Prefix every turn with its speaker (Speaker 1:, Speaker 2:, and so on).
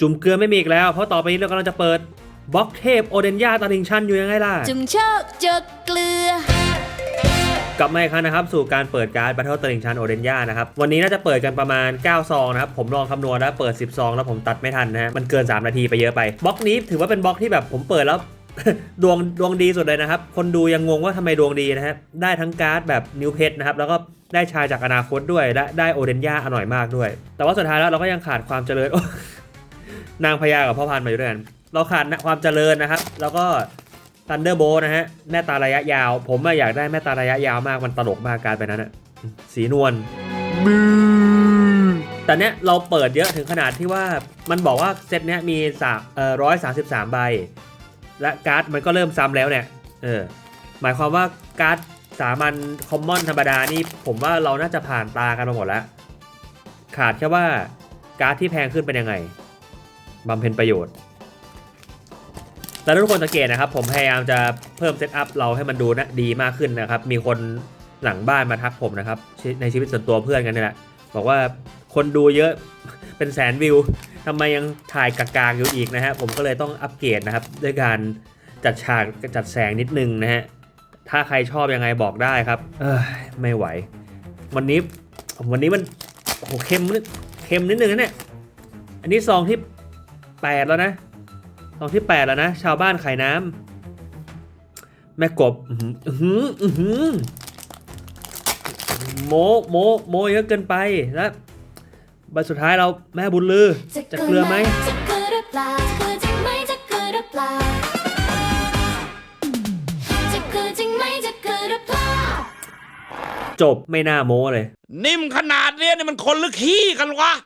Speaker 1: จุ่มเกลือไม่มีอีกแล้ว เพราะต่อไปนี้เรากำลังจะเปิดบล็อกเทพโอเดนยาตาลิงชันอยู่ยังไงล่ะ
Speaker 2: จุ่มชอบเจอเกลือ
Speaker 1: กลับมาอีกครั้งนะครับสู่การเปิดการ์ด Battle ตลิงชันโอเดนยานะครับวันนี้น่าจะเปิดกันประมาณ 9 ซองนะครับผมลองคำนวณแล้วเปิด 10 ซองแล้วผมตัดไม่ทันนะฮะมันเกิน 3 นาทีไปเยอะไปบล็อกนี้ถือว่าเป็นบล็อกที่แบบผมเปิดแล้ว ดวงดวงดีสุดเลยนะครับ คนดูยังงงว่าทำไมดวงดีนะฮะได้ทั้งการ์ดแบบนิวเพชรนะครับแล้วก็ได้ชายจากอนาคตด้วยได้ได้โอเดนยาอร่อยมากด้วย แต่ว่าสุดท้ายแล้วเราก็ยังขาดความเจริญ นางพญากับพ่อพันธุ์มาอยู่ด้วยกัน เราขาดความเจริญนะครับ แล้วก็ทันเดอร์โบนะฮะแม่ตาระยะยาว ผมอะอยากได้แม่ตาระยะยาวมากมันตลกมากการไปนั้นอะสีนวลแต่เนี้ยเราเปิดเยอะถึงขนาดที่ว่ามันบอกว่าเซตเนี้ยมีสามเอ่อร้อยสาสิบสามใบ และการ์ดมันก็เริ่มซ้ำแล้วเนี่ยเออหมายความว่าการ์ดสามัญคอมมอนธรรมดานี่ผมว่าเราน่าจะผ่านตากันมาหมดแล้ว ขาดแค่ว่าการ์ดที่แพงขึ้นเป็นยังไง บำเพ็ญประโยชน์แต่ถ้าทุกคนสังเกตนะครับ ผมพยายามจะเพิ่มเซตอัพเราให้มันดูนะดีมากขึ้นนะครับ มีคนหลังบ้านมาทักผมนะครับ ในชีวิตส่วนตัวเพื่อนกันนี่แหละบอกว่าคนดูเยอะเป็นแสนวิวทำไมยังถ่ายกากๆอยู่อีกนะฮะผมก็เลยต้องอัปเกรดนะครับด้วยการจัดฉากจัดแสงนิดนึงนะฮะถ้าใครชอบยังไงบอกได้ครับ เอยไม่ไหว วันนี้วันนี้มันโหเค็มนิดเค็มนิดนึงนะเนี่ยอันนี้ซองที่ แปดแล้วนะตอนที่แปดแล้วนะ ชาวบ้านขายน้ำแม่กบอือหืออื้อหือโมโมโมเยอะเกินไปแล้วใบสุดท้ายเราแม่บุญลือ จะเกลือไหมจบไม่น่าโมเลย
Speaker 3: นิ่มขนาดเนี้ยนี่มันคนหรือขี้กันวะ